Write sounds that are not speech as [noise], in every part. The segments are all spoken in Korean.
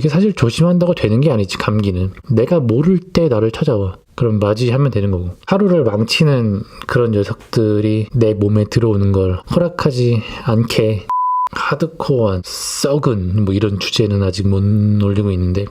이게 사실 조심한다고 되는 게 아니지 감기는. 내가 모를 때 나를 찾아와. 그럼 맞이하면 되는 거고. 하루를 망치는 그런 녀석들이 내 몸에 들어오는 걸 허락하지 않게. 하드코어한 썩은 뭐 이런 주제는 아직 못 올리고 있는데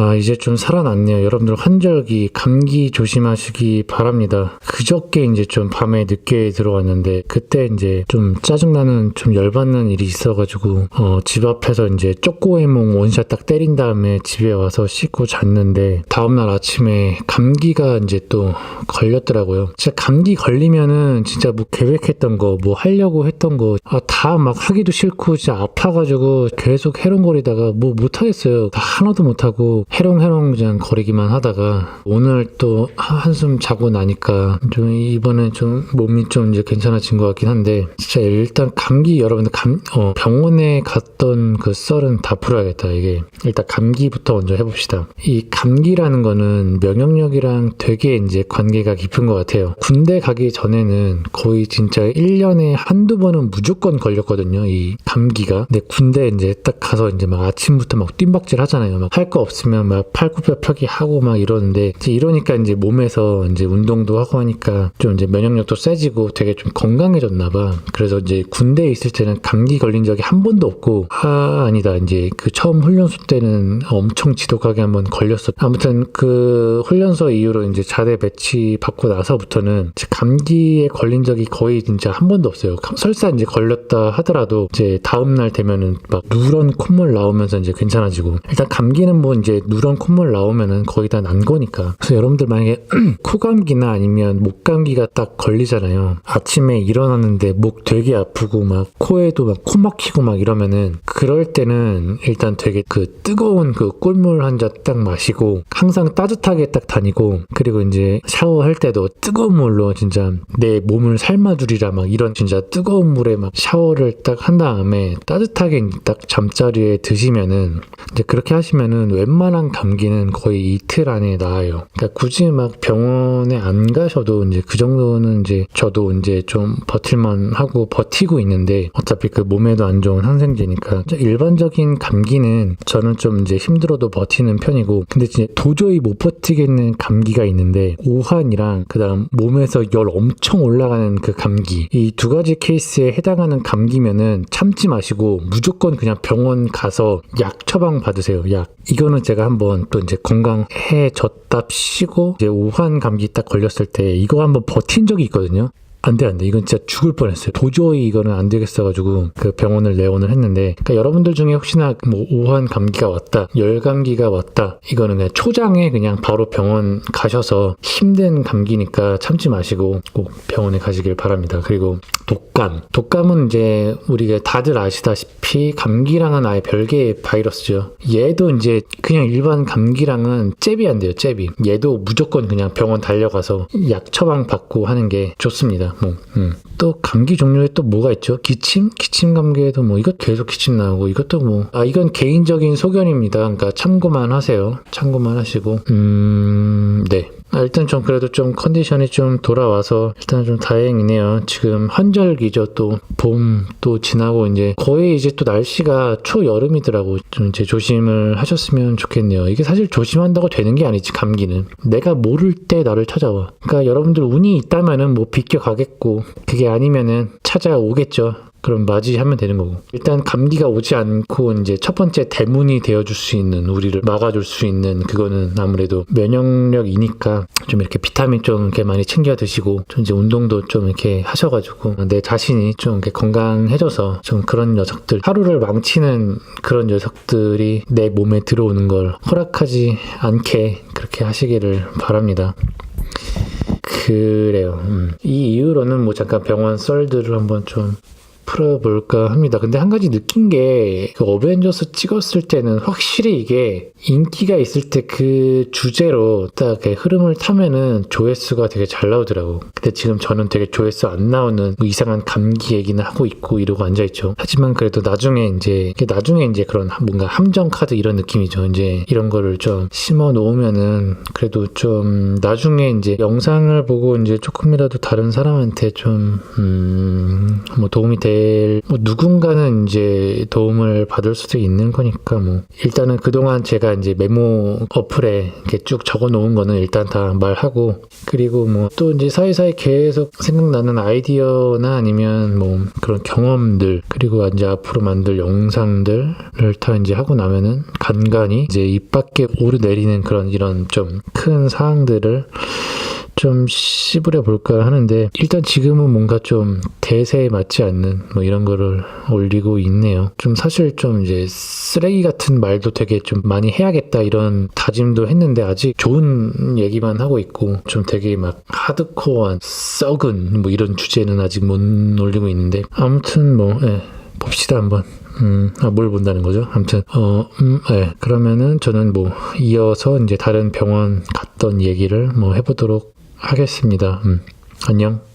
아, 이제 좀 살아났네요. 여러분들 환절기, 감기 조심하시기 바랍니다. 그저께 이제 좀 밤에 늦게 들어왔는데, 그때 이제 좀 짜증나는, 좀 열받는 일이 있어가지고, 어, 집 앞에서 이제 쪼꼬해몽 원샷 딱 때린 다음에 집에 와서 씻고 잤는데, 다음날 아침에 감기가 이제 또 걸렸더라고요. 진짜 감기 걸리면은 진짜 뭐 계획했던 거, 뭐 하려고 했던 거, 아, 다 막 하기도 싫고, 진짜 아파가지고 계속 해롱거리다가 뭐 못하겠어요. 다 하나도 못하고, 해롱해롱 그냥 거리기만 하다가 오늘 또 한숨 자고 나니까 좀 이번에 좀 몸이 좀 이제 괜찮아진 것 같긴 한데 진짜 일단 감기 여러분들 감, 어, 병원에 갔던 그 썰은 다 풀어야겠다 이게. 일단 감기부터 먼저 해봅시다. 이 감기라는 거는 면역력이랑 되게 이제 관계가 깊은 것 같아요. 군대 가기 전에는 거의 진짜 1년에 한두 번은 무조건 걸렸거든요 이 감기가. 근데 군대 이제 딱 가서 이제 막 아침부터 막 뜀박질 하잖아요. 막 할 거 없으면 막 팔굽혀 펴기 하고 막 이러는데 이제 이러니까 이제 몸에서 이제 운동도 하고 하니까 좀 이제 면역력도 세지고 되게 좀 건강해졌나 봐. 그래서 이제 군대에 있을 때는 감기 걸린 적이 한 번도 없고 아 아니다 이제 그 처음 훈련소 때는 엄청 지독하게 한번 걸렸어. 아무튼 그 훈련소 이후로 이제 자대 배치 받고 나서부터는 감기에 걸린 적이 거의 진짜 한 번도 없어요. 설사 이제 걸렸다 하더라도 이제 다음 날 되면은 막 누런 콧물 나오면서 이제 괜찮아지고 일단 감기는 뭐 이제 누런 콧물 나오면은 거의 다 난 거니까. 그래서 여러분들 만약에 [clears throat] 코감기나 아니면 목감기가 딱 걸리잖아요. 아침에 일어났는데 목 되게 아프고 막 코에도 막 코 막히고 막 이러면은 그럴 때는 일단 되게 그 뜨거운 그 꿀물 한 잔 딱 마시고 항상 따뜻하게 딱 다니고 그리고 이제 샤워할 때도 뜨거운 물로 진짜 내 몸을 삶아주리라 막 이런 진짜 뜨거운 물에 막 샤워를 딱 한 다음에 따뜻하게 딱 잠자리에 드시면은 이제 그렇게 하시면은 웬만한 감기는 거의 이틀 안에 나아요. 그러니까 굳이 막 병원에 안 가셔도 이제 그 정도는 이제 저도 이제 좀 버틸만 하고 버티고 있는데 어차피 그 몸에도 안 좋은 항생제니까 일반적인 감기는 저는 좀 이제 힘들어도 버티는 편이고 근데 진짜 도저히 못 버티겠는 감기가 있는데 오한이랑 그다음 몸에서 열 엄청 올라가는 그 감기 이 두 가지 케이스에 해당하는 감기면은 참지 마시고 무조건 그냥 병원 가서 약 처방 받으세요 약 이거는 제가 한번 또 이제 건강해졌답시고 이제 오한 감기 딱 걸렸을 때 이거 한번 버틴 적이 있거든요. 안 돼, 안 돼. 이건 진짜 죽을 뻔했어요. 도저히 이거는 안 되겠어가지고 그 병원을 내원을 했는데, 그러니까 여러분들 중에 혹시나 뭐 오한 감기가 왔다, 열 감기가 왔다, 이거는 그냥 초장에 그냥 바로 병원 가셔서 힘든 감기니까 참지 마시고 꼭 병원에 가시길 바랍니다. 그리고 독감. 독감은 이제 우리가 다들 아시다시피 감기랑은 아예 별개의 바이러스죠. 얘도 이제 그냥 일반 감기랑은 잽이 안 돼요, 잽이. 얘도 무조건 그냥 병원 달려가서 약 처방 받고 하는 게 좋습니다. 뭐, 음. 또 감기 종류에 또 뭐가 있죠? 기침? 기침 감기에도 뭐 이것 계속 기침 나오고 이것도 뭐, 아, 이건 개인적인 소견입니다. 그러니까 참고만 하세요. 참고만 하시고, 음, 네. 아, 일단 좀 그래도 좀 컨디션이 좀 돌아와서 일단 좀 다행이네요. 지금 한절기죠. 또 봄 또 지나고 이제 거의 이제 또 날씨가 초여름이더라고. 좀 이제 조심을 하셨으면 좋겠네요. 이게 사실 조심한다고 되는 게 아니지 감기는. 내가 모를 때 나를 찾아와. 그러니까 여러분들 운이 있다면은 뭐 비껴 가겠고 그게 아니면은 찾아오겠죠. 그럼 맞이하면 되는 거고. 일단 감기가 오지 않고 이제 첫 번째 대문이 되어줄 수 있는 우리를 막아줄 수 있는 그거는 아무래도 면역력이니까 좀 이렇게 비타민 좀 이렇게 많이 챙겨 드시고 좀 이제 운동도 좀 이렇게 하셔가지고 내 자신이 좀 이렇게 건강해져서 좀 그런 녀석들 하루를 망치는 그런 녀석들이 내 몸에 들어오는 걸 허락하지 않게 그렇게 하시기를 바랍니다. 그래요. 음. 이 이후로는 뭐 잠깐 병원 썰들을 한번 좀 풀어볼까 합니다. 근데 한 가지 느낀 게 그 어벤져스 찍었을 때는 확실히 이게 인기가 있을 때 그 주제로 딱 흐름을 타면은 조회수가 되게 잘 나오더라고. 근데 지금 저는 되게 조회수 안 나오는 뭐 이상한 감기 얘기는 하고 있고 이러고 앉아있죠. 하지만 그래도 나중에 이제 나중에 이제 그런 뭔가 함정 카드 이런 느낌이죠. 이제 이런 거를 좀 심어 놓으면은 그래도 좀 나중에 이제 영상을 보고 이제 조금이라도 다른 사람한테 좀, 음, 뭐 도움이 될, 뭐 누군가는 이제 도움을 받을 수도 있는 거니까 뭐. 일단은 그동안 제가 이제 메모 어플에 이렇게 쭉 적어 놓은 거는 일단 다 말하고, 그리고 뭐 또 이제 사이사이 계속 생각나는 아이디어나 아니면 뭐 그런 경험들, 그리고 이제 앞으로 만들 영상들을 다 이제 하고 나면은 간간히 이제 입 밖에 오르내리는 그런 이런 좀 큰 사항들을 좀 씹으려 볼까 하는데 일단 지금은 뭔가 좀 대세에 맞지 않는 뭐 이런 거를 올리고 있네요. 좀 사실 좀 이제 쓰레기 같은 말도 되게 좀 많이 해야겠다 이런 다짐도 했는데 아직 좋은 얘기만 하고 있고 좀 되게 막 하드코어한 썩은 뭐 이런 주제는 아직 못 올리고 있는데 아무튼 뭐 예, 봅시다 한번. 음, 아, 뭘 본다는 거죠? 아무튼, 어, 음, 예. 그러면은 저는 뭐, 이어서 이제 다른 병원 갔던 얘기를 뭐 해보도록 하겠습니다. 음, 안녕.